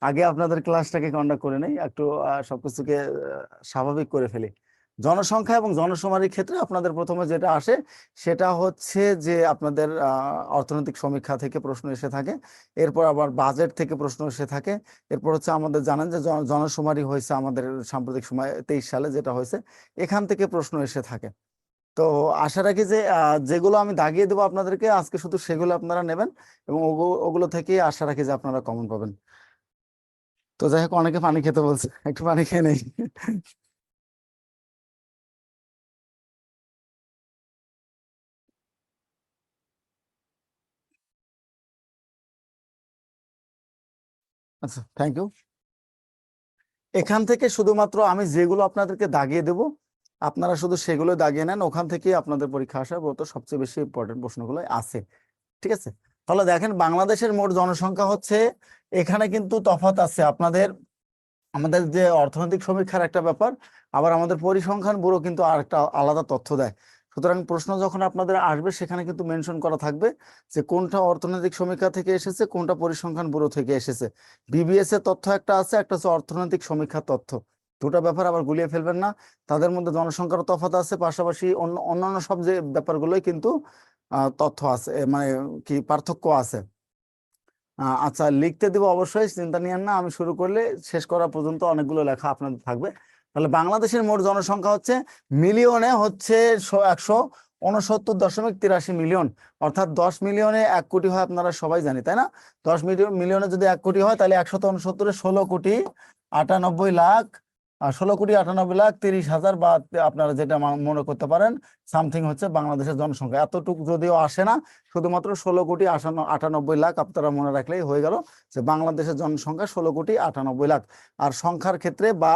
আগে আপনাদের ক্লাসটাকে কন্ডাক্ট করে নেই, একটু সবকিছুকে স্বাভাবিক করে ফেলি। জনসংখ্যা এবং জনশুমারির ক্ষেত্রে আপনাদের প্রথমে যেটা আসে, সেটা হচ্ছে যে আপনাদের অর্থনৈতিক সমীক্ষা থেকে প্রশ্ন এসে থাকে, এরপর আবার বাজেট থেকে প্রশ্ন এসে থাকে, এরপর হচ্ছে আমাদের জানেন যে জন- জনশুমারি হয়েছে আমাদের সাম্প্রতিক সময় তেইশ সালে যেটা হয়েছে, এখান থেকে প্রশ্ন এসে থাকে। তো আশা রাখি যে যেগুলো আমি দাগিয়ে দেবো আপনাদেরকে, আজকে শুধু সেগুলো আপনারা নেবেন এবং ওগু- ওগুলো থেকেই আশা রাখি যে আপনারা কমন পাবেন। তো যাই হোক, অনেকে পানি খেতে বলছে, একটু পানি খেয়ে নেই। আচ্ছা থ্যাংক ইউ এখান থেকে শুধুমাত্র আমি যেগুলো আপনাদেরকে দাগিয়ে দেব, আপনারা শুধু সেগুলো দাগিয়ে নেন, ওখান থেকেই আপনাদের পরীক্ষা আসার সবচেয়ে বেশি ইম্পর্টেন্ট প্রশ্নগুলো আছে। ঠিক আছে? তাহলে দেখেন বাংলাদেশের মোট জনসংখ্যা হচ্ছে, এখানে কিন্তু তফাৎ আছে। আপনাদের, আমাদের যে অর্থনৈতিক সমীক্ষার একটা ব্যাপার, আবার আমাদের পরিসংখ্যান ব্যুরো কিন্তু আরেকটা আলাদা তথ্য দেয়। সুতরাং প্রশ্ন যখন আপনাদের আসবে, সেখানে কিন্তু মেনশন করা থাকবে যে কোনটা অর্থনৈতিক সমীক্ষা থেকে এসেছে, কোনটা পরিসংখ্যান ব্যুরো থেকে এসেছে। বিবিএস এর তথ্য একটা আছে, একটা হচ্ছে অর্থনৈতিক সমীক্ষার তথ্য। দুটো ব্যাপার আবার গুলিয়ে ফেলবেন না। তাদের মধ্যে জনসংখ্যার তফাৎ আছে, পাশাপাশি অন্য, অন্যান্য সব যে ব্যাপারগুলোই কিন্তু তথ্য আছে মানে কি পার্থক্য আছে। আচ্ছা লিখতে দেবো অবশ্যই, চিন্তা নিয়েন না, আমি শুরু করলে শেষ করা পর্যন্ত অনেকগুলো লেখা আপনাদের থাকবে। তাহলে বাংলাদেশের মোট জনসংখ্যা হচ্ছে মিলিয়নে হচ্ছে একশো উনসত্তর দশমিক তিরাশি মিলিয়ন। অর্থাৎ দশ মিলিয়নে এক কোটি হয় আপনারা সবাই জানি, তাই না? দশ মিলিয়ন, মিলিয়নে যদি এক কোটি হয়, তাহলে একশত উনসত্তরে ষোলো কোটি আটানব্বই লাখ ষোলো কোটি আটানব্বই লাখ তিরিশ হাজার বা আপনারা যেটা মনে করতে পারেন সামথিং হচ্ছে বাংলাদেশের জনসংখ্যা। এতটুকু যদিও আসে না, শুধুমাত্র ষোলো কোটি আটানব্বই লাখ আপনারা মনে রাখলেই হয়ে গেল যে বাংলাদেশের জনসংখ্যা ষোলো কোটি আটানব্বই লাখ। আর সংখ্যার ক্ষেত্রে বা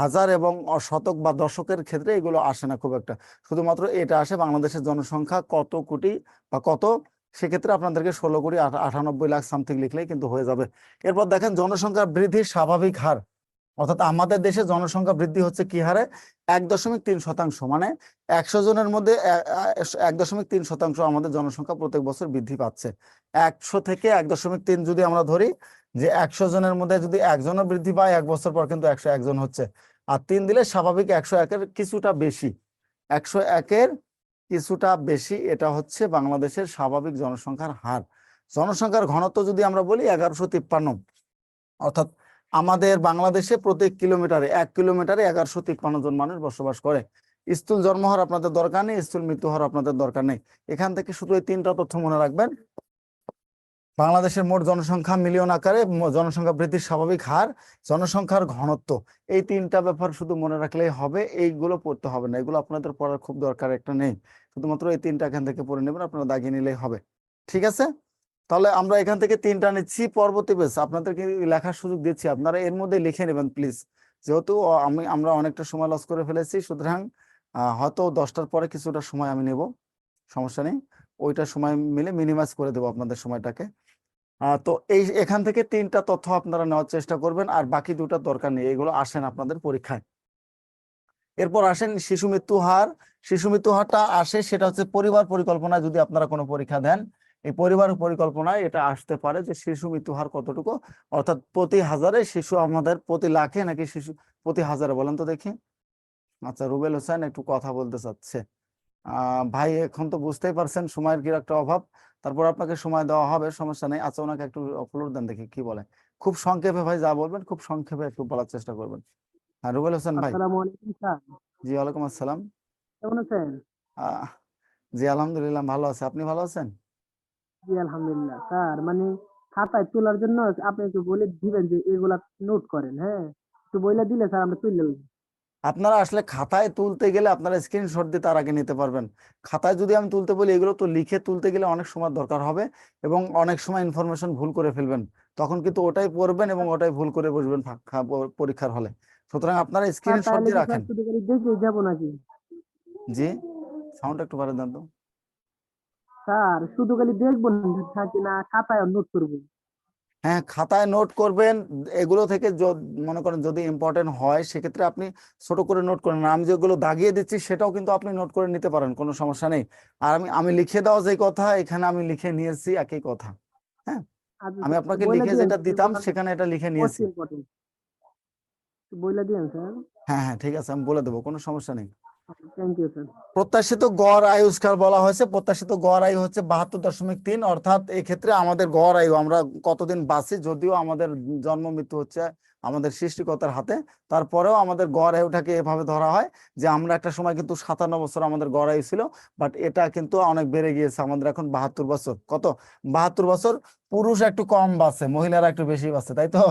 হাজার এবং শতক বা দশকের ক্ষেত্রে এগুলো আসে না খুব একটা। শুধুমাত্র এটা আসে বাংলাদেশের জনসংখ্যা কত কোটি বা কত, সেক্ষেত্রে আপনাদেরকে ষোলো কোটি আটানব্বই লাখ সামথিং লিখলেই কিন্তু হয়ে যাবে। এরপর দেখেন জনসংখ্যা বৃদ্ধির স্বাভাবিক হার। অর্থাৎ আমাদের দেশে জনসংখ্যা বৃদ্ধি হচ্ছে কি হারে? এক দশমিক তিন শতাংশ। মানে একশো জনের মধ্যে এক দশমিক তিন শতাংশ আমাদের জনসংখ্যা প্রত্যেক বছর বৃদ্ধি পাচ্ছে। একশো থেকে এক দশমিক তিন যদি আমরা ধরি, যে একশো জনের মধ্যে যদি একজনও বৃদ্ধি পায়, এক বছর পর কিন্তু একশো একজন হচ্ছে। আর তিন দিলে স্বাভাবিক একশো একের কিছুটা বেশি। একশো একের কিছুটা বেশি, এটা হচ্ছে বাংলাদেশের স্বাভাবিক জনসংখ্যার হার। জনসংখ্যার ঘনত্ব যদি আমরা বলি, এগারোশো তিপ্পান্ন। অর্থাৎ আমাদের বাংলাদেশে প্রত্যেক কিলোমিটারে, এক কিলোমিটারে এগারোশো তিপ্পান্ন জন মানুষ বসবাস করে। স্থূল জন্মহার আপনাদের দরকার নেই, স্থূল মৃত্যু হার আপনাদের দরকার নেই। এখান থেকে শুধু এই তিনটা তথ্য মনে রাখবেন। বাংলাদেশের মোট জনসংখ্যা মিলিয়ন আকারে জনসংখ্যা বৃদ্ধির স্বাভাবিক হার, জনসংখ্যার ঘনত্ব। এই তিনটা ব্যাপার শুধু মনে রাখলেই হবে, এইগুলো পড়তে হবে না। এগুলো আপনাদের পড়ার খুব দরকার একটা নেই। শুধুমাত্র এই তিনটা এখান থেকে পড়ে নেবেন, আপনারা দাগিয়ে নিলেই হবে। ঠিক আছে? তাহলে আমরা এখান থেকে তিনটা নিচ্ছি, পরবর্তী পেজ আপনাদেরকে লেখার সুযোগ দিচ্ছি। আপনারা এর মধ্যে লিখে নেবেন প্লিজ যেহেতু আমি, আমরা অনেকটা সময় লস করে ফেলেছি, সুতরাং হয়তো দশটার পরে কিছুটা সময় আমি নেব, সমস্যা নেই। ওইটা সময় মিলে মিনিমাইজ করে দেবো আপনাদের সময়টাকে। তো এই, এখান থেকে তিনটা তথ্য আপনারা নেওয়ার চেষ্টা করবেন, আর বাকি দুটার দরকার নেই, এগুলো আসেন আপনাদের পরীক্ষায়। এরপর আসেন শিশু মৃত্যু হার শিশু মৃত্যু হারটা আসে, সেটা হচ্ছে পরিবার পরিকল্পনা, যদি আপনারা কোনো পরীক্ষা দেন এই পরিবার পরিকল্পনায় এটা আসতে পারে যে শিশু মৃত্যু হার কতটুকু? অর্থাৎ প্রতি হাজারে শিশু আমাদের প্রতি লাখে নাকি শিশু প্রতি হাজারে বলেন তো দেখি। আচ্ছা রুবেল হোসেন একটু কথা বলতে চাচ্ছে। আহ ভাই এখন তো বুঝতেই পারছেন সময়ের কি একটা অভাব। তারপর আপনাকে সময় দেওয়া হবে সমস্যা নেই। আচ্ছা ওনাকে একটু ফ্লোর দেন দেখি কি বলে। খুব সংক্ষেপে ভাই যা বলবেন খুব সংক্ষেপে একটু বলার চেষ্টা করবেন। হ্যাঁ রুবেল হোসেন ভাই। জি ওয়ালাইকুম আসসালাম। কেমন আছেন? আহ, জি আলহামদুলিল্লাহ ভালো আছে। আপনি ভালো আছেন? জি আলহামদুলিল্লাহ। স্যার মানে খাতায় তোলার জন্য আপনি একটু বলে দিবেন যে এগুলা নোট করেন হ্যাঁ? একটু বলে দিলে স্যার আমরা তুলে নেব। আপনারা আসলে খাতায় তুলতে গেলে আপনারা স্ক্রিনশট দিয়ে তার আগে নিতে পারবেন। খাতায় যদি আমি তুলতে বলি এগুলো তো লিখে তুলতে গেলে অনেক সময় দরকার হবে এবং অনেক সময় ইনফরমেশন ভুল করে ফেলবেন। তখন কিন্তু ওটাই পড়বেন এবং ওটাই ভুল করে বসবেন পরীক্ষার হলে। সুতরাং আপনারা স্ক্রিনশট দিয়ে রাখেন। দেখে যাব নাকি? জি সাউন্ড একটু বাড়িয়ে দেন তো। স্যার শুধু খালি দেখব না খাতায় নোট করব। হ্যাঁ খাতায় নোট করবেন এগুলো থেকে মনে করেন যদি ইম্পর্টেন্ট হয় সেক্ষেত্রে আপনি ছোট করে নোট করেন। আমি যেগুলো দাগিয়ে দিচ্ছি সেটাও কিন্তু আপনি নোট করে নিতে পারেন কোনো সমস্যা নেই। আর আমি আমি লিখে দেওয়া যে কথা এখানে আমি লিখে নিয়েছি একই কথা। হ্যাঁ? আচ্ছা আমি আপনাকে লিখে যেটা দিতাম সেখানে এটা লিখে নিয়েছি। স্যার। হ্যাঁ হ্যাঁ ঠিক আছে আমি বলে দেবো কোনো সমস্যা নেই। প্রত্যাশিত গড় আয়ু স্কেল বলা হয়েছে। প্রত্যাশিত গড় আয়ু হচ্ছে বাহাত্তর দশমিক তিন, অর্থাৎ এই ক্ষেত্রে আমাদের গড় আয়ু আমরা কতদিন বাঁচি, যদিও আমাদের জন্ম মৃত্যু হচ্ছে আমাদের সৃষ্টিকর্তার হাতে। তারপরেও আমাদের গড় আয়ুটাকে এভাবে ধরা হয় যে আমরা একটা সময় কিন্তু সাতান্ন বছর আমাদের গড় আয়ু ছিল বাট এটা কিন্তু অনেক বেড়ে গিয়েছে আমাদের এখন বাহাত্তর বছর। কত? বাহাত্তর বছর পুরুষ একটু কম বাঁচে, মহিলারা একটু বেশি বাঁচে, তাই তো?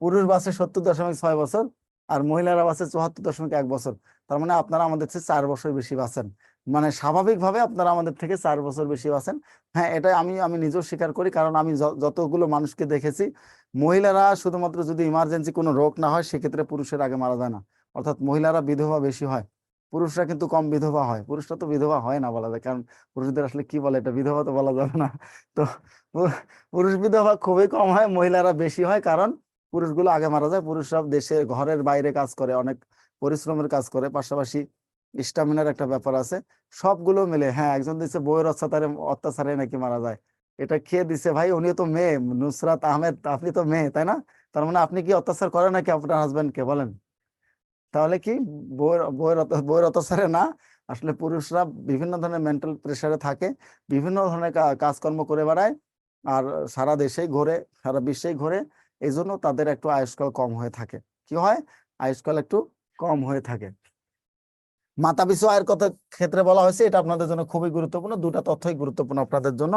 পুরুষ বাঁচে সত্তর দশমিক ছয় বছর আর মহিলারা বাঁচে চুয়াত্তর দশমিক এক বছর। তার মানে আপনারা আমাদের চেয়ে চার বছর বেশি বাঁচেন। মানে স্বাভাবিকভাবে আপনারা আমাদের থেকে চার বছর বেশি বাঁচেন। হ্যাঁ এটা আমি আমি নিজেও স্বীকার করি, কারণ আমি যতগুলো মানুষকে দেখেছি, মহিলারা শুধুমাত্র যদি ইমার্জেন্সি কোনো রোগ না হয়, সেক্ষেত্রে পুরুষের আগে মারা যায় না। অর্থাৎ মহিলারা বিধবা বেশি হয়। পুরুষরা কিন্তু কম বিধবা হয়। পুরুষরা তো বিধবা হয় না বলা যায়, কারণ পুরুষদের আসলে কি বলে এটা? বিধবা তো বলা যাবে না। তো পুরুষ বিধবা খুবই কম হয়, মহিলারা বেশি হয়, কারণ পুরুষগুলো আগে মারা যায়। পুরুষরা দেশে ঘরের বাইরে কাজ করে অনেক। পরিশ্রমের কাজ করে, পাশাপাশি স্টামিনার একটা ব্যাপার আছে। সবগুলো মিলে হ্যাঁ একজন দিচ্ছে বইয়ের অত্যাচারে অত্যাচারে নাকি মারা যায়। এটা খেয়ে দিছে ভাই? উনিও তো মেয়ে, নুসরাত আহমেদ, আপনি তো মেয়ে, তাই না? তার মানে আপনি কি অত্যাচার করেন নাকি আপনার হাজবেন্ডকে বলেন। তাহলে কি, বইয়ের বইয়ের বইয়ের অত্যাচারে না, আসলে পুরুষরা বিভিন্ন ধরনের মেন্টাল প্রেশারে থাকে, বিভিন্ন ধরনের কাজকর্ম করে বেড়ায়, আর সারা দেশেই ঘোরে, সারা বিশ্বেই ঘোরে এই জন্য তাদের একটু আয়ুষ্কাল কম হয়ে থাকে। কি হয়? আয়ুষ্কাল একটু কম হয়ে থাকে। মাথাপিছু আয়ের কথা ক্ষেত্রে বলা হয়েছে, এটা আপনাদের জন্য খুবই গুরুত্বপূর্ণ। দুটা তথ্যই গুরুত্বপূর্ণ আপনাদের জন্য।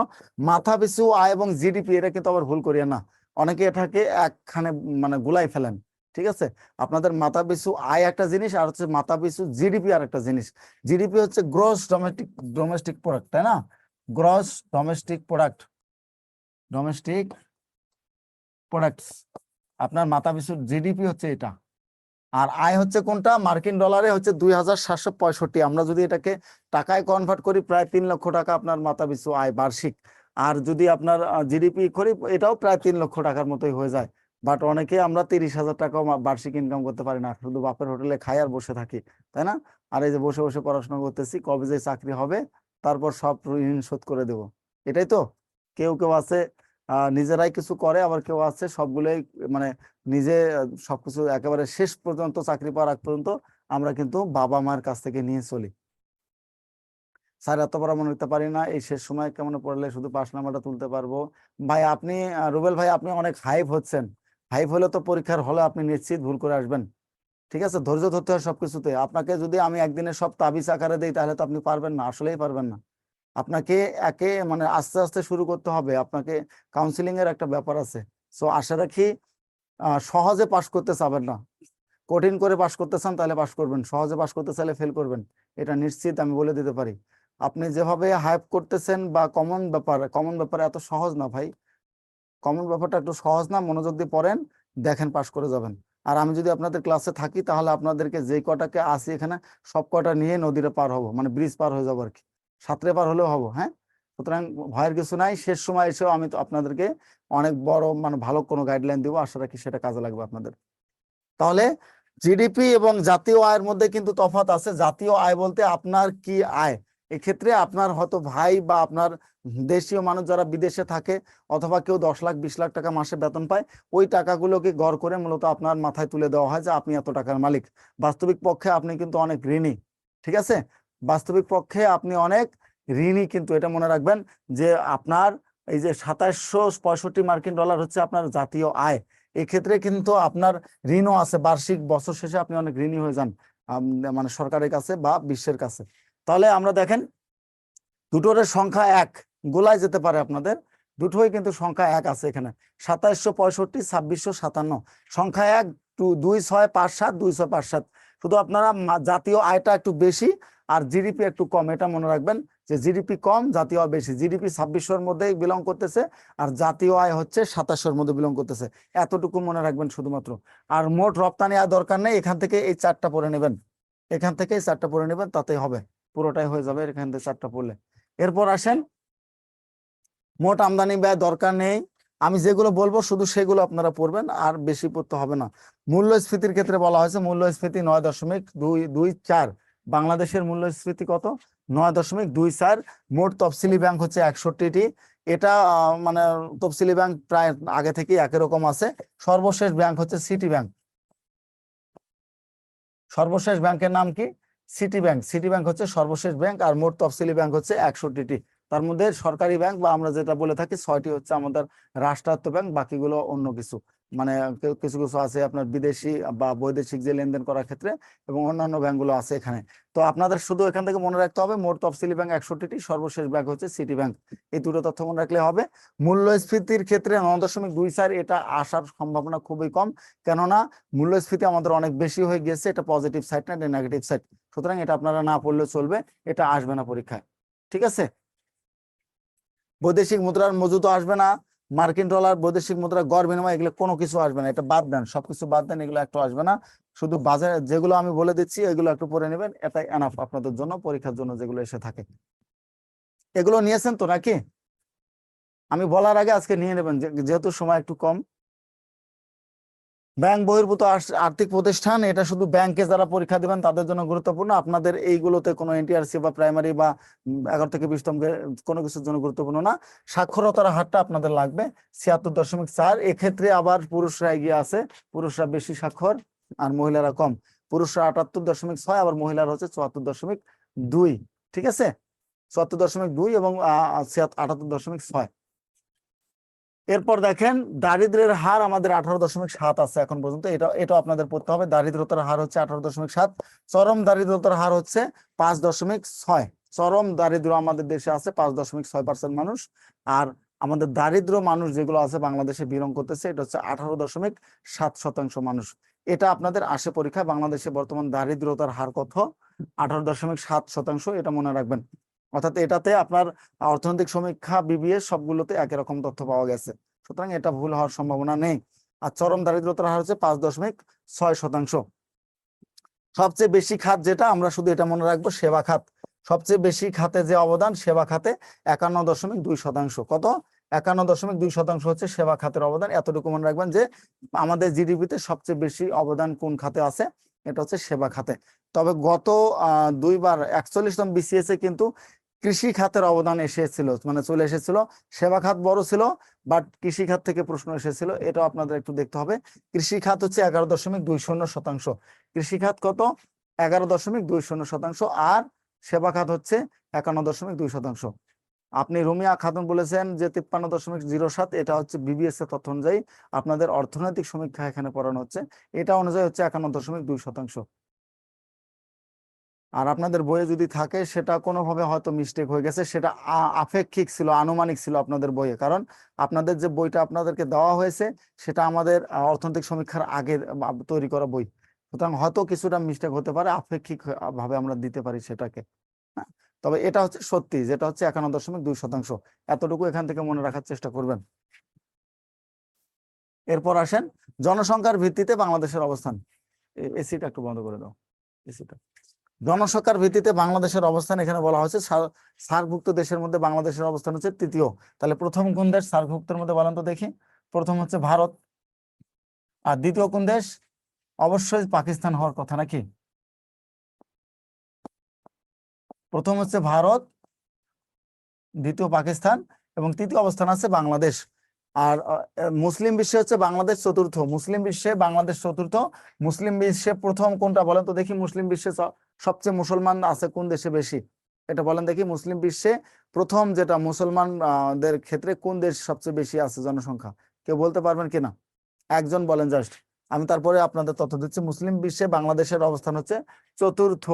মাথা মাথাপিছু আয় এবং জিডিপি এটা কিন্তু আবার ভুল করিয়ে না। অনেকে এটাকে একখানে মানে গুলাই ফেলেন, ঠিক আছে? আপনাদের মাথা মাথাপিছু আয় একটা জিনিস আর হচ্ছে মাথা মাথাপিছু জিডিপি আর একটা জিনিস। জিডিপি হচ্ছে গ্রস ডোমেস্টিক ডোমেস্টিক প্রোডাক্ট তাই না? Gross domestic product domestic products আপনার মাথাপিছু জিডিপি হচ্ছে এটা। আর আয় হচ্ছে কোনটা? মার্কিন ডলারে হচ্ছে দুই হাজার সাতশো পঁয়ষট্টি। আমরা যদি এটাকে টাকায় কনভার্ট করি, প্রায় তিন লক্ষ টাকা আপনার মাথা পিছু আয় বার্ষিক। আর যদি আপনার জিডিপি করি, এটাও প্রায় তিন লক্ষ টাকার মতোই হয়ে যায়। বাট অনেকে আমরা তিরিশ হাজার টাকাও বার্ষিক ইনকাম করতে পারি না। শুধু বাপের হোটেলে খাই আর বসে থাকি, তাই না? আর এই যে বসে বসে পড়াশোনা করতেছি, কবে যে চাকরি হবে, তারপর সব ঋণ শোধ করে দেব। এটাই তো? কেউ কেউ আছে নিজেরাই কিছু করে, আবার কেউ আছে সবগুলোই মানে নিজে সবকিছু একেবারে শেষ পর্যন্ত চাকরি পাওয়ার আগ পর্যন্ত আমরা কিন্তু বাবা মায়ের কাছ থেকে নিয়ে চলি। স্যার, এত বড় মনে করতে পারি না, এই শেষ সময় কেমন পড়লে শুধু পাস নাম্বারটা তুলতে পারব? ভাই, আপনি রুবেল ভাই, আপনি অনেক হাইপ হচ্ছেন। হাইপ হলে তো পরীক্ষার হলে আপনি নিশ্চিত ভুল করে আসবেন। ঠিক আছে? ধৈর্য ধরতে হয় সবকিছুতে। আপনাকে যদি আমি একদিনে সব তাবিজ আকারে দিই, তাহলে তো আপনি পারবেন না, আসলেই পারবেন না। আপনাকে একে মানে আস্তে আস্তে শুরু করতে হবে। আপনাকে কাউন্সিলিং এর একটা ব্যাপার আছে। সো আশা রাখি সহজে পাশ করতে চাবেন না। কঠিন করে পাশ করতে চান তাহলে পাশ করবেন। সহজে পাশ করতে চাইলে ফেল করবেন। এটা নিশ্চিত আমি বলে দিতে পারি। আপনি যেভাবে হাইপ করতেছেন বা কমন ব্যাপার কমন ব্যাপার এত সহজ না ভাই। কমন ব্যাপারটা একটু সহজ না, মনোযোগ দিয়ে পড়েন, দেখেন পাশ করে যাবেন। আর আমি যদি আপনাদের ক্লাসে থাকি তাহলে আপনাদেরকে যে কটাকে আসি এখানে সব কটা নিয়ে নদীটা পার হব মানে ব্রিজ পার হয়ে যাব আর কি। সাঁতরে পার হলেও হব হ্যাঁ? সুতরাং ভয়ের কিছু নাই, শেষ সময় এসেও আমি তো আপনাদেরকে অনেক বড় মানে ভালো কোনো গাইডলাইন দিব, আশা রাখি সেটা কাজে লাগবে আপনাদের। তাহলে জিডিপি এবং জাতীয় আয়ের মধ্যে কিন্তু তফাৎ আছে। জাতীয় আয় বলতে আপনার কি আয়? এক্ষেত্রে আপনার হয়তো ভাই বা আপনার দেশীয় মানুষ যারা বিদেশে থাকে অথবা কেউ দশ লাখ, বিশ লাখ টাকা মাসে বেতন পায়, ওই টাকাগুলোকে গড় করে মূলত আপনার মাথায় তুলে দেওয়া হয় যে আপনি এত টাকার মালিক। বাস্তবিক পক্ষে আপনি কিন্তু অনেক ঋণী, ঠিক আছে? বাস্তবিক পক্ষে আপনি অনেক ঋণী কিন্তু এটা মনে রাখবেন যে আপনার এই যে সাতাশশো পঁয়ষট্টি মার্কিন ডলার হচ্ছে আপনার জাতীয় আয়। এক্ষেত্রে কিন্তু আপনার ঋণও আছে, বার্ষিক বছর শেষে আপনি অনেক ঋণী হয়ে যান মানে সরকারের কাছে বা বিশ্বের কাছে। তাহলে আমরা দেখেন, দুটোর সংখ্যা এক, গোলায় যেতে পারে আপনাদের, দুটোই কিন্তু সংখ্যা এক আছে এখানে। সাতাইশশো পঁয়ষট্টি, ছাব্বিশশো সাতান্ন, সংখ্যা এক টু দুই, ছয়, পাঁচ, সাত, দুই, ছয়, পাঁচ, সাত। শুধু আপনারা জাতীয় আয়টা একটু বেশি আর জিডিপি একটু কম, এটা মনে রাখবেন যে জিডিপি কম, জাতীয় আয় বেশি। জিডিপি ছাব্বিশশোর মধ্যেই বিলং করতেছে আর জাতীয় আয় হচ্ছে সাতাশশোর মধ্যে বিলং করতেছে। এতটুকু মনে রাখবেন শুধুমাত্র। আর মোট রপ্তানি আয় দরকার নেই, এখান থেকে এই চারটা পড়ে নেবেন। এখান থেকে এই চারটা পড়ে নেবেন, তাতেই হবে। পুরোটাই হয়ে যাবে এখান থেকে চারটা পড়লে। এরপর আসেন, মোট আমদানি ব্যয় দরকার নেই। আমি যেগুলো বলব শুধু সেগুলো আপনারা পড়বেন, আর বেশি পড়তে হবে না। মূল্যস্ফীতির ক্ষেত্রে বলা হয়েছে মূল্যস্ফীতি নয় দশমিক দুই দুই চার। বাংলাদেশের মূল্যস্ফীতি কত? নয় দশমিক দুই চার। মোট তফসিলি ব্যাংক হচ্ছে একষট্টিটি। এটা মানে তফসিলি ব্যাংক প্রায় আগে থেকেই একই রকম আছে। সর্বশেষ ব্যাংক হচ্ছে সিটি ব্যাংক। সর্বশেষ ব্যাংকের নাম কি? City bank. সিটি ব্যাংক হচ্ছে সর্বশেষ ব্যাংক আর মোট তফসিলি ব্যাংক হচ্ছে একষট্টিটি। তার মধ্যে সরকারি ব্যাংক বা আমরা যেটা বলে থাকি, ছয়টি হচ্ছে আমাদের রাষ্ট্রায়ত্ত ব্যাংক, বাকিগুলো অন্য কিছু। মানে কিছু কিছু আছে আপনার বিদেশি বা বৈদেশিক যে লেনদেন করার ক্ষেত্রে এবং অন্যান্য ব্যাংকগুলো আছে এখানে। তো আপনাদের শুধু এখান থেকে মনে রাখতে হবে, মোট তফসিলি ব্যাংক একষট্টিটি, সর্বশেষ ব্যাংক হচ্ছে সিটি ব্যাংক। এই দুটো তথ্য মনে রাখলে হবে। মূল্যস্ফীতির ক্ষেত্রে নয় দশমিক দুই চার, এটা আসার সম্ভাবনা খুবই কম। কেননা মূল্যস্ফীতি আমাদের অনেক বেশি হয়ে গেছে এটা পজিটিভ সাইড না, এটা নেগেটিভ সাইড। সুতরাং এটা আপনারা না পড়লেও চলবে, এটা আসবে না পরীক্ষায়। ঠিক আছে? বৈদেশিক মুদ্রার মজুদ আসবে না মার্কিন ডলার, বৈদেশিক মুদ্রা, গড় বিনিময় এগুলো কোনো কিছু আসবে না। এটা বাদ দেন, সবকিছু বাদ দেন, এগুলো একটু আসবে না। শুধু বাজারে যেগুলো আমি বলে দিচ্ছি, এগুলো একটু পরে নেবেন। এটাই এনাফ আপনাদের জন্য, পরীক্ষার জন্য যেগুলো এসে থাকে। এগুলো নিয়েছেন তো নাকি? আমি বলার আগে আজকে নিয়ে নেবেন যেহেতু সময় একটু কম। ব্যাংক বহির্ভূত আর্থিক প্রতিষ্ঠান, এটা শুধু ব্যাংকে যারা পরীক্ষা দিবেন, তাদের জন্য গুরুত্বপূর্ণ। আপনাদের এইগুলোতে কোনো এনটিআরসি বা প্রাইমারি বা এগারো থেকে বিশতম কোনো কিছুর জন্য গুরুত্বপূর্ণ না। সাক্ষরতার হারটা আপনাদের লাগবে ছিয়াত্তর দশমিক চার। এক্ষেত্রে আবার পুরুষরা এগিয়ে আছে, পুরুষরা বেশি স্বাক্ষর আর মহিলারা কম। পুরুষরা আটাত্তর দশমিক ছয় আবার মহিলারা হচ্ছে চুয়াত্তর দশমিক দুই। ঠিক আছে? চুয়াত্তর দশমিক দুই এবং আটাত্তর দশমিক ছয়। এরপর দেখেন দারিদ্র্যের হার আমাদের আঠারো দশমিক সাত আছে এখন পর্যন্ত। এটা এটা আপনাদের পড়তে হবে। দারিদ্রতার হার হচ্ছে আঠারো দশমিক সাত। চরম দারিদ্রতার হার হচ্ছে পাঁচ দশমিক ছয়। চরম দারিদ্র আমাদের দেশে আছে পাঁচ দশমিক ছয় পার্সেন্ট মানুষ। আর আমাদের দারিদ্র মানুষ যেগুলো আছে বাংলাদেশে বিলং করতেছে, এটা হচ্ছে আঠারো দশমিক সাত শতাংশ মানুষ। এটা আপনাদের আসে পরীক্ষায়, বাংলাদেশে বর্তমান দারিদ্রতার হার কত? আঠারো দশমিক সাত শতাংশ, এটা মনে রাখবেন। অর্থাৎ এটাতে আপনার অর্থনৈতিক সমীক্ষা, বিবিএস সবগুলোতে একই রকম তথ্য পাওয়া গেছে। সুতরাং এটা ভুল হওয়ার সম্ভাবনা নেই। আর চরম দারিদ্রতার হার হচ্ছে পাঁচ দশমিক ছয় শতাংশ। সবচেয়ে বেশি খাত যেটা, আমরা শুধু এটা মনে রাখব, সেবা খাত। সবচেয়ে বেশি খাতে যে অবদান, সেবা খাতে একান্ন দশমিক দুই শতাংশ। কত? একান্ন দশমিক দুই শতাংশ হচ্ছে সেবা খাতের অবদান। এতটুকু মনে রাখবেন যে, আমাদের জিডিপিতে সবচেয়ে বেশি অবদান কোন খাতে আছে? এটা হচ্ছে সেবা খাতে। তবে গত দুইবার, একচল্লিশতম বিসিএস এ কিন্তু কৃষি খাতের অবদান এসেছিল মানে চলে এসেছিল। সেবা খাত বড় ছিল বাট কৃষি খাত থেকে প্রশ্ন এসেছিল, এটাও আপনাদের একটু দেখতে হবে। কৃষি খাত হচ্ছে এগারো দশমিক দুই শূন্য শতাংশ। কৃষি খাত কত? এগারো দশমিক দুই শূন্য শতাংশ আর সেবা খাত হচ্ছে একান্ন দশমিক দুই শতাংশ। আপনি রুমিয়া খাতুন বলেছেন যে তিপ্পান্ন দশমিক জিরো সাত, এটা হচ্ছে বিবিএস এর তথ্য অনুযায়ী আপনাদের অর্থনৈতিক সমীক্ষা এখানে পড়ানো হচ্ছে। এটা অনুযায়ী হচ্ছে একান্ন দশমিক দুই শতাংশ। আর আপনাদের বইয়ে যদি থাকে সেটা কোনোভাবে হয়তো মিস্টেক হয়ে গেছে সেটা আপেক্ষিক ছিল আনুমানিক ছিল আপনাদের বইয়ে। কারণ আপনাদের যে বইটা আপনাদেরকে দেওয়া হয়েছে সেটা আমাদের অর্থনৈতিক সমীক্ষার আগে তৈরি করা বই। সুতরাং হয়তো কিছুটা মিস্টেক হতে পারে আপেক্ষিক ভাবে আমরা দিতে পারি সেটাকে। হ্যাঁ, তবে এটা হচ্ছে সত্যি যেটা হচ্ছে একান্ন দশমিক দুই শতাংশ। এতটুকু এখান থেকে মনে রাখার চেষ্টা করবেন। এরপর আসেন জনসংখ্যার ভিত্তিতে বাংলাদেশের অবস্থান। এসিটা একটু বন্ধ করে দাও। এসিটা। জনসংখ্যার ভিত্তিতে বাংলাদেশের অবস্থান এখানে বলা হয়েছে। সার- সার্কভুক্ত দেশের মধ্যে বাংলাদেশের অবস্থান হচ্ছে তৃতীয়। তাহলে প্রথম কোন দেশ সার্কভুক্তের মধ্যে বলেন তো দেখি। প্রথম হচ্ছে ভারত। আর দ্বিতীয় কোন দেশ? অবশ্যই পাকিস্তান হওয়ার কথা নাকি? প্রথম হচ্ছে ভারত, দ্বিতীয় পাকিস্তান এবং তৃতীয় অবস্থান আছে বাংলাদেশ। আর মুসলিম বিশ্বে হচ্ছে বাংলাদেশ চতুর্থ। মুসলিম বিশ্বে বাংলাদেশ চতুর্থ। মুসলিম বিশ্বে প্রথম কোনটা বলেন তো দেখি মুসলিম বিশ্বে সবচেয়ে মুসলমান আছে কোন দেশে বেশি? এটা বলেন দেখি মুসলিম বিশ্বে প্রথম যেটা মুসলমান দের ক্ষেত্রে কোন দেশ সবচেয়ে বেশি আছে জনসংখ্যা? কেউ বলতে পারবেন কিনা? একজন বলেন জাস্ট আমি তারপরে আপনাদের তথ্য দিচ্ছি। মুসলিম বিশ্বে বাংলাদেশের অবস্থান হচ্ছে চতুর্থ,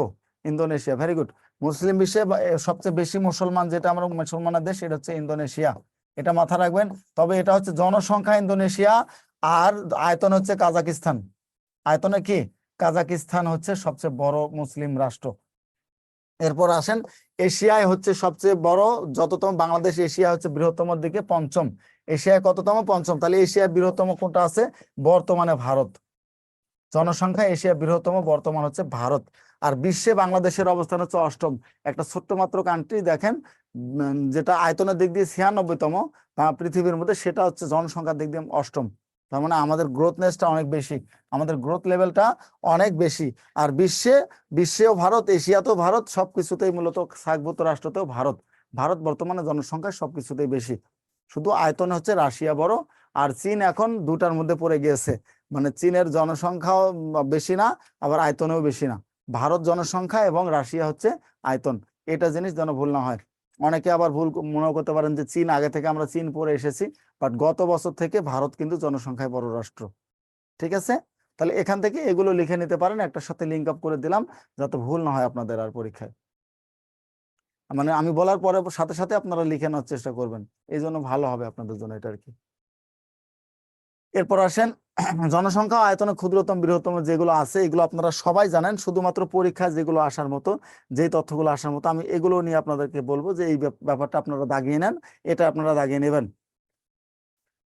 ইন্দোনেশিয়া। ভেরি গুড মুসলিম বিশ্বে সবচেয়ে বেশি মুসলমান যেটা আমরা মুসলমানের দেশ এটা হচ্ছে ইন্দোনেশিয়া। এটা মাথা রাখবেন। তবে এটা হচ্ছে জনসংখ্যা ইন্দোনেশিয়া আর আয়তন হচ্ছে কাজাকিস্তান। আয়তনে কি? কাজাকিস্তান হচ্ছে সবচেয়ে বড় মুসলিম রাষ্ট্র। এরপর আসেন, এশিয়ায় হচ্ছে সবচেয়ে বড় যততম, বাংলাদেশ, এশিয়া হচ্ছে বৃহত্তম দিকে পঞ্চম। এশিয়ায় কততম? পঞ্চম। তাহলে এশিয়ার বৃহত্তম কোনটা আছে? বর্তমানে ভারত। জনসংখ্যা এশিয়া বৃহত্তম, বর্তমান হচ্ছে ভারত। আর বিশ্বে বাংলাদেশের অবস্থান হচ্ছে অষ্টম। একটা ছোট্ট মাত্র কান্ট্রি দেখেন যেটা আয়তনের দিক দিয়ে ছিয়ানব্বইতম পৃথিবীর মধ্যে সেটা হচ্ছে জনসংখ্যার দিক দিয়ে অষ্টম। তার মানে আমাদের গ্রোথনেসটা অনেক বেশি, আমাদের গ্রোথ লেভেলটা অনেক বেশি। আর বিশ্বে, বিশ্বেও ভারত, এশিয়াতেও ভারত, সবকিছুতেই মূলত সার্কভুক্ত রাষ্ট্রতেও ভারত। ভারত বর্তমানে জনসংখ্যা সবকিছুতেই বেশি। শুধু আয়তন হচ্ছে রাশিয়া বড়, আর চীন এখন দুটার মধ্যে পড়ে গিয়েছে। মানে চীনের জনসংখ্যাও বেশি না, আবার আয়তনেও বেশি না। ভারত জনসংখ্যা এবং রাশিয়া হচ্ছে আয়তন। এটা জিনিস যেন ভুল না হয়। অনেকে আবার ভুল মনে করতে পারেন যে চীন, আগে থেকে আমরা চীন পড়ে এসেছি বাট গত বছর থেকে ভারত কিন্তু জনসংখ্যায় বড় রাষ্ট্র ঠিক আছে? তাহলে এখান থেকে এগুলো লিখে নিতে পারেন, একটার সাথে লিঙ্ক আপ করে দিলাম, যাতে ভুল না হয় আপনাদের আর পরীক্ষায়। মানে আমি বলার পরে সাথে সাথে আপনারা লিখে নেওয়ার চেষ্টা করবেন। এই জন্য ভালো হবে আপনাদের জন্য এটা আর কি। এরপর আসেন, জনসংখ্যা, আয়তনে ক্ষুদ্রতম, বৃহত্তম যেগুলো আছে, এগুলো আপনারা সবাই জানেন, শুধুমাত্র পরীক্ষায় যেগুলো আসার মতো, যেই তথ্যগুলো আসার মতো, আমি এগুলো নিয়ে আপনাদেরকে বলব যে এই ব্যাপ- ব্যাপারটা আপনারা দাগিয়ে নেন, এটা আপনারা দাগিয়ে নেবেন।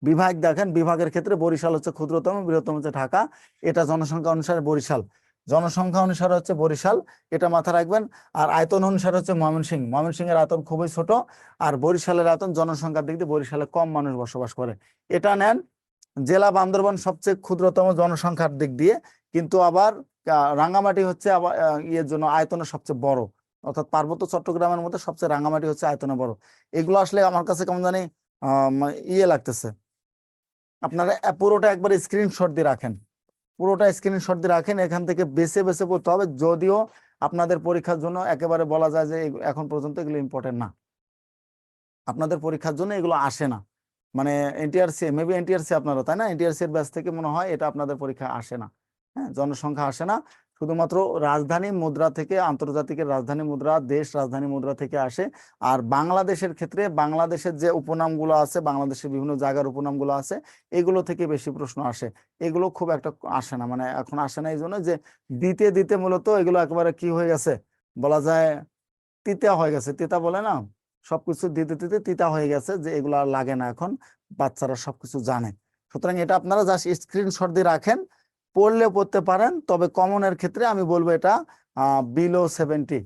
বিভাগ দেখেন, বিভাগের ক্ষেত্রে বরিশাল হচ্ছে ক্ষুদ্রতম, বৃহত্তম হচ্ছে ঢাকা, এটা জনসংখ্যা অনুসারে বরিশাল। জনসংখ্যা অনুসারে হচ্ছে বরিশাল, এটা মাথায় রাখবেন, আর আয়তন অনুসারে হচ্ছে ময়মনসিংহ। ময়মনসিংহের আয়তন খুবই ছোট, আর বরিশালের আয়তন জনসংখ্যার দিক দিয়ে বরিশালে কম মানুষ বসবাস করে। এটা নেন জেলা বান্দরবান সবচেয়ে ক্ষুদ্রতম জনসংখ্যার দিক দিয়ে, কিন্তু আবার রাঙ্গামাটি হচ্ছে আবার ইয়ের জন্য আয়তনে সবচেয়ে বড়। অর্থাৎ পার্বত্য চট্টগ্রামের মধ্যে সবচেয়ে রাঙ্গামাটি হচ্ছে আয়তনে বড়। এগুলো আসলে আমার কাছে কেমন জানি ইয়ে লাগতেছে। আপনারা পুরোটা একবার স্ক্রিনশট দিয়ে রাখেন। পুরোটা স্ক্রিনশট দিয়ে রাখেন, এখান থেকে বেছে বেছে পড়তে হবে। যদিও আপনাদের পরীক্ষার জন্য একেবারে বলা যায় যে এখন পর্যন্ত এগুলো ইম্পর্টেন্ট না। আপনাদের পরীক্ষার জন্য এগুলো আসে না। মানে এনটিআরসি মেবি এনটিআরসি আপনারা তাই না? এনটিআরসি এর ব্যাচ থেকে মনে হয় এটা আপনাদের পরীক্ষা আসে না। হ্যাঁ জনসংখ্যা আসে না। শুধুমাত্র রাজধানী মুদ্রা থেকে আন্তর্জাতিক রাজধানী মুদ্রা, দেশ রাজধানী মুদ্রা থেকে আসে। আর বাংলাদেশের ক্ষেত্রে বাংলাদেশের যে উপনামগুলো আছে, বাংলাদেশের বিভিন্ন জায়গার উপনামগুলো আছে, এগুলো থেকে বেশি প্রশ্ন আসে। এগুলো খুব একটা আসে না মানে এখন আসে না এই জন্য যে দিতে দিতে মূলত এগুলো একেবারে কি হয়ে গেছে? বলা যায় তিতা হয়ে গেছে। তিতা বলে না? সবকিছু দিতে দিতে, তিতা হয়ে গেছে যে এগুলো আর লাগে না এখন, বাচ্চারা সবকিছু জানে। সুতরাং এটা আপনারা জাস্ট স্ক্রিনশট দিয়ে রাখেন পড়লে পড়তে পারেন, তবে কমনের ক্ষেত্রে আমি বলব এটা বিলো সেভেন্টি